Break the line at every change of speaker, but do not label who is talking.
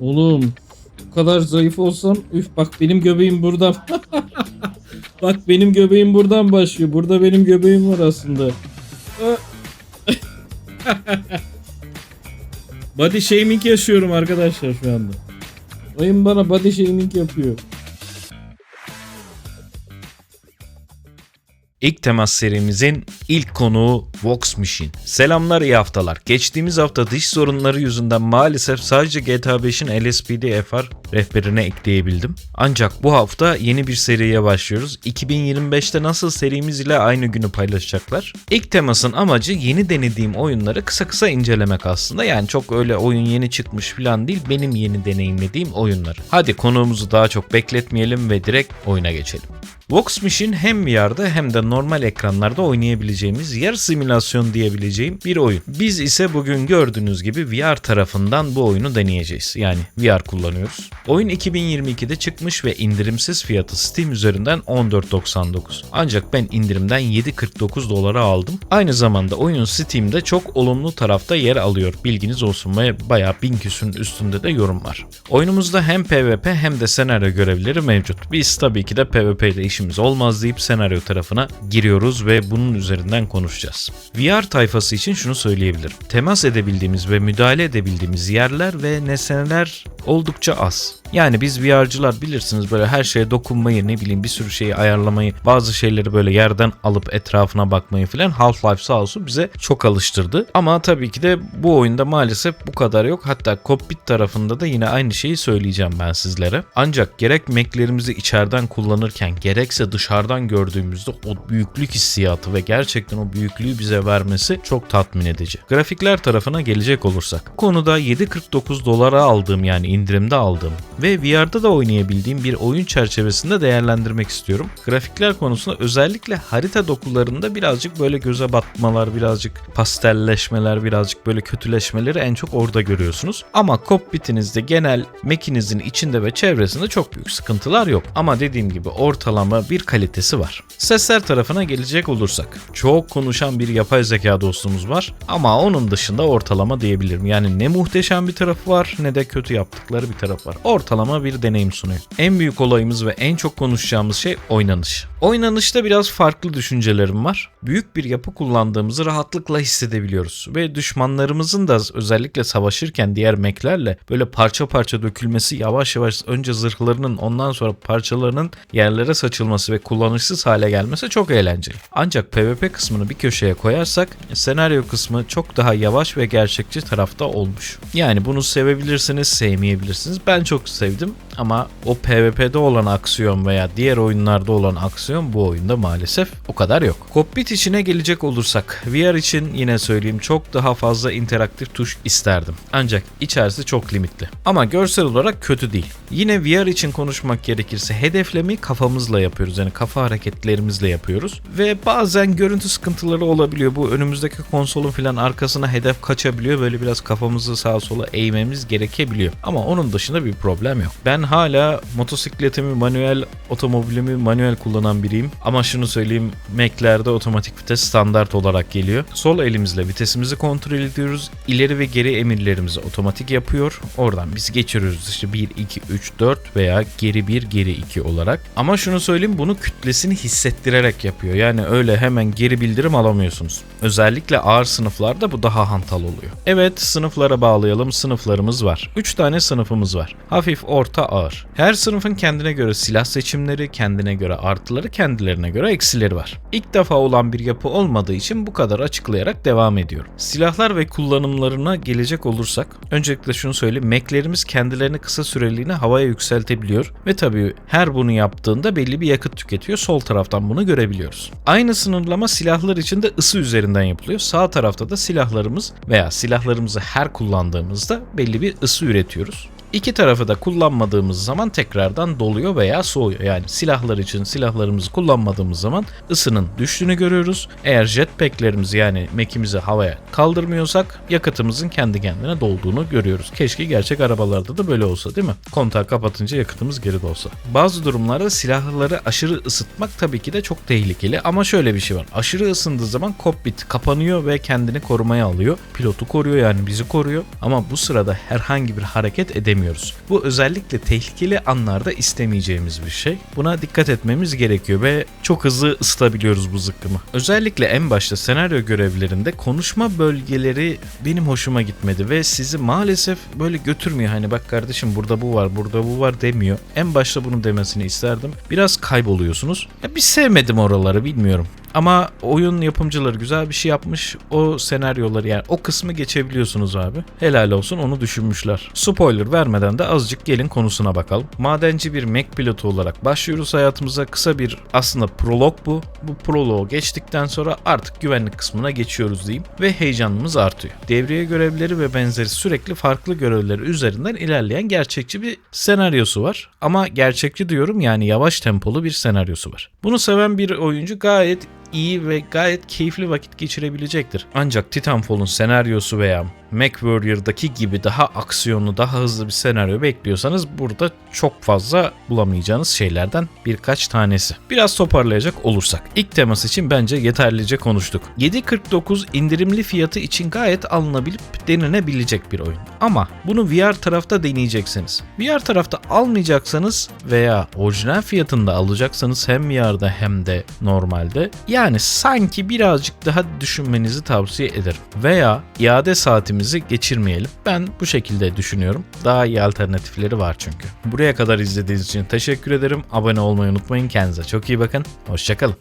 Oğlum bu kadar zayıf olsam üf bak benim göbeğim buradan. bak benim göbeğim buradan başlıyor. Burada benim göbeğim var aslında. body shaming yaşıyorum arkadaşlar şu anda. Oyun bana body shaming yapıyor.
İlk temas serimizin ilk konuğu Vox Machine. Selamlar iyi haftalar. Geçtiğimiz hafta dış sorunları yüzünden maalesef sadece GTA 5'in LSPD FR rehberine ekleyebildim. Ancak bu hafta yeni bir seriye başlıyoruz. 2025'te nasıl serimiz ile aynı günü paylaşacaklar. İlk temasın amacı yeni denediğim oyunları kısa kısa incelemek aslında. Yani çok öyle oyun yeni çıkmış falan değil. Benim yeni deneyimlediğim oyunları. Hadi konuğumuzu daha çok bekletmeyelim ve direkt oyuna geçelim. Vox Machine hem VR'da hem de normal ekranlarda oynayabileceğimiz yer simülasyon diyebileceğim bir oyun. Biz ise bugün gördüğünüz gibi VR tarafından bu oyunu deneyeceğiz. Yani VR kullanıyoruz. Oyun 2022'de çıkmış ve indirimsiz fiyatı Steam üzerinden 14.99. Ancak ben indirimden 7.49 dolara aldım. Aynı zamanda oyun Steam'de çok olumlu tarafta yer alıyor. Bilginiz olsun ve bayağı bin küsürün üstünde de yorum var. Oyunumuzda hem PvP hem de senaryo görevleri mevcut. Biz tabii ki de PvP ile işimiz olmaz deyip senaryo tarafına giriyoruz ve bunun üzerinden konuşacağız. VR tayfası için şunu söyleyebilirim. Temas edebildiğimiz ve müdahale edebildiğimiz yerler ve nesneler oldukça az. Yani biz VR'cılar bilirsiniz böyle her şeye dokunmayı ne bileyim bir sürü şeyi ayarlamayı bazı şeyleri böyle yerden alıp etrafına bakmayı filan Half-Life sağ olsun bize çok alıştırdı. Ama tabii ki de bu oyunda maalesef bu kadar yok. Hatta cockpit tarafında da yine aynı şeyi söyleyeceğim ben sizlere. Ancak gerek Mac'lerimizi içeriden kullanırken gerekse dışarıdan gördüğümüzde o büyüklük hissiyatı ve gerçekten o büyüklüğü bize vermesi çok tatmin edici. Grafikler tarafına gelecek olursak. Konuda 7.49 dolara aldığım yani indirimde aldığım ve VR'da da oynayabildiğim bir oyun çerçevesinde değerlendirmek istiyorum. Grafikler konusunda özellikle harita dokularında birazcık böyle göze batmalar, birazcık pastelleşmeler, birazcık böyle kötüleşmeleri en çok orada görüyorsunuz. Ama cockpitinizde genel mekinizin içinde ve çevresinde çok büyük sıkıntılar yok. Ama dediğim gibi ortalama bir kalitesi var. Sesler tarafına gelecek olursak. Çok konuşan bir yapay zeka dostumuz var ama onun dışında ortalama diyebilirim. Yani ne muhteşem bir tarafı var ne de kötü yaptıkları bir taraf var. Ortalama bir deneyim sunuyor. En büyük olayımız ve en çok konuşacağımız şey oynanış. Oynanışta biraz farklı düşüncelerim var. Büyük bir yapı kullandığımızı rahatlıkla hissedebiliyoruz ve düşmanlarımızın da özellikle savaşırken diğer meklerle böyle parça parça dökülmesi yavaş yavaş önce zırhlarının ondan sonra parçalarının yerlere saçılması ve kullanışsız hale gelmesi çok eğlenceli. Ancak PvP kısmını bir köşeye koyarsak senaryo kısmı çok daha yavaş ve gerçekçi tarafta olmuş. Yani bunu sevebilirsiniz, sevmeyebilirsiniz. Ben çok sevdim ama o PvP'de olan aksiyon veya diğer oyunlarda olan aksiyon bu oyunda maalesef o kadar yok. Cockpit içine gelecek olursak VR için yine söyleyeyim çok daha fazla interaktif tuş isterdim. Ancak içerisi çok limitli. Ama görsel olarak kötü değil. Yine VR için konuşmak gerekirse hedeflemi kafamızla yapıyoruz. Yani kafa hareketlerimizle yapıyoruz. Ve bazen görüntü sıkıntıları olabiliyor. Bu önümüzdeki konsolun filan arkasına hedef kaçabiliyor. Böyle biraz kafamızı sağa sola eğmemiz gerekebiliyor. Ama onun dışında bir problem yok. Ben hala motosikletimi manuel, otomobilimi manuel kullanan biriyim. Ama şunu söyleyeyim Mac'lerde otomatik vites standart olarak geliyor. Sol elimizle vitesimizi kontrol ediyoruz. İleri ve geri emirlerimizi otomatik yapıyor. Oradan biz geçiriyoruz işte 1, 2, 3, 4 veya geri 1, geri 2 olarak. Ama şunu söyleyeyim bunu kütlesini hissettirerek yapıyor. Yani öyle hemen geri bildirim alamıyorsunuz. Özellikle ağır sınıflarda bu daha hantal oluyor. Evet sınıflara bağlayalım. Sınıflarımız var. 3 tane sınıfımız var. Hafif, orta, ağır. Her sınıfın kendine göre silah seçimleri, kendine göre artıları, kendilerine göre eksileri var. İlk defa olan bir yapı olmadığı için bu kadar açıklayarak devam ediyorum. Silahlar ve kullanımlarına gelecek olursak öncelikle şunu söyleyeyim. Mac'lerimiz kendilerini kısa süreliğine havaya yükseltebiliyor ve tabii her bunu yaptığında belli bir yakıt tüketiyor. Sol taraftan bunu görebiliyoruz. Aynı sınırlama silahlar için de ısı üzerinden yapılıyor. Sağ tarafta da silahlarımız veya silahlarımızı her kullandığımızda belli bir ısı üretiyoruz. İki tarafı da kullanmadığımız zaman tekrardan doluyor veya soğuyor. Yani silahlar için silahlarımızı kullanmadığımız zaman ısının düştüğünü görüyoruz. Eğer jetpacklerimizi yani mekimizi havaya kaldırmıyorsak yakıtımızın kendi kendine dolduğunu görüyoruz. Keşke gerçek arabalarda da böyle olsa değil mi? Kontağı kapatınca yakıtımız geri dolsa. Bazı durumlarda silahları aşırı ısıtmak tabii ki de çok tehlikeli ama şöyle bir şey var. Aşırı ısındığı zaman cockpit kapanıyor ve kendini korumaya alıyor. Pilotu koruyor yani bizi koruyor ama bu sırada herhangi bir hareket edemiyor istemiyoruz. Bu özellikle tehlikeli anlarda istemeyeceğimiz bir şey. Buna dikkat etmemiz gerekiyor ve çok hızlı ısıtabiliyoruz bu zıkkımı. Özellikle en başta senaryo görevlerinde konuşma bölgeleri benim hoşuma gitmedi ve sizi maalesef böyle götürmüyor. Hani bak kardeşim burada bu var, burada bu var demiyor. En başta bunu demesini isterdim. Biraz kayboluyorsunuz. Ya bir sevmedim oraları bilmiyorum. Ama oyun yapımcıları güzel bir şey yapmış. O senaryoları yani o kısmı geçebiliyorsunuz abi. Helal olsun onu düşünmüşler. Spoiler vermeden de azıcık gelin konusuna bakalım. Madenci bir Mac pilotu olarak başlıyoruz hayatımıza. Kısa bir aslında prolog bu. Bu prologu geçtikten sonra artık güvenlik kısmına geçiyoruz diyeyim. Ve heyecanımız artıyor. Devriye görevleri ve benzeri sürekli farklı görevleri üzerinden ilerleyen gerçekçi bir senaryosu var. Ama gerçekçi diyorum yani yavaş tempolu bir senaryosu var. Bunu seven bir oyuncu gayet iyi ve gayet keyifli vakit geçirebilecektir. Ancak Titanfall'un senaryosu veya MechWarrior'daki gibi daha aksiyonlu, daha hızlı bir senaryo bekliyorsanız burada çok fazla bulamayacağınız şeylerden birkaç tanesi. Biraz toparlayacak olursak. ilk teması için bence yeterlice konuştuk. 7.49 indirimli fiyatı için gayet alınabilip denenebilecek bir oyun. Ama bunu VR tarafta deneyeceksiniz. VR tarafta almayacaksanız veya orijinal fiyatında alacaksanız hem VR'da hem de normalde yani sanki birazcık daha düşünmenizi tavsiye ederim. Veya iade saatimizi geçirmeyelim. Ben bu şekilde düşünüyorum. Daha iyi alternatifleri var çünkü. Buraya kadar izlediğiniz için teşekkür ederim. Abone olmayı unutmayın. Kendinize çok iyi bakın. Hoşçakalın.